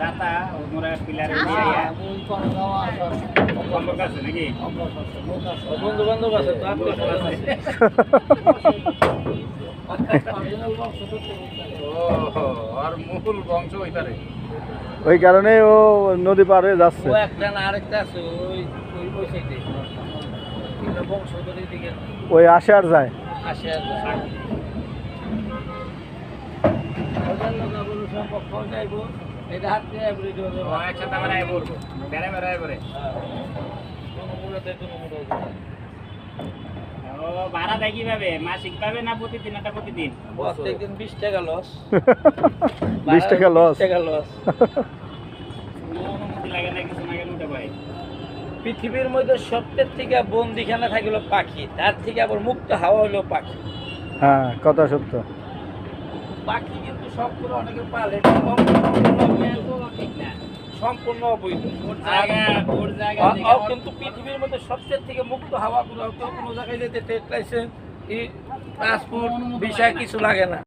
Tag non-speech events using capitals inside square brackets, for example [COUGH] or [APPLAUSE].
যাতা ওমরা পিলারে সম্পর্ক আছে নাকি? বন্ধু বান্ধব আছে। ওই কারণে ও নদী পার হয়ে যাচ্ছে। একটা না আরেকটা আছে ওই আসে আর যায়। আসে আর যায়। সম্পর্ক যাইবো। এটা হাত দিয়ে আইবো রেডি ও একসাথে আমরা আয় পড়ব বেড়ে বেড়ে আয় পড়ে কোনো দেয় কোনো মুড়ে ও ভাড়া দেয় কীভাবে? মাসিক পাবে না প্রতিদিন না প্রতিদিন? প্রত্যেকদিন বিশ টাকা লস [LAUGHS] বিশ টাকা লস টাকা লস লাগে না কিছু না গেলে উঠে পাই পৃথিবীর মধ্যে সবচেয়ে থেকে বন্দিখানা থাকল পাখি তার থেকে আবার মুক্ত হাওয়া হলো পাখি। হ্যাঁ কথা সত্য। পাখি কিন্তু সবগুলো অনেকে পালে সম্পূর্ণ অবৈধ। কিন্তু পৃথিবীর মধ্যে সবচেয়ে থেকে মুক্ত হাওয়া কোনো জায়গায় যেতে ট্রেড লাইসেন্স পাসপোর্ট ভিসা কিছু লাগে না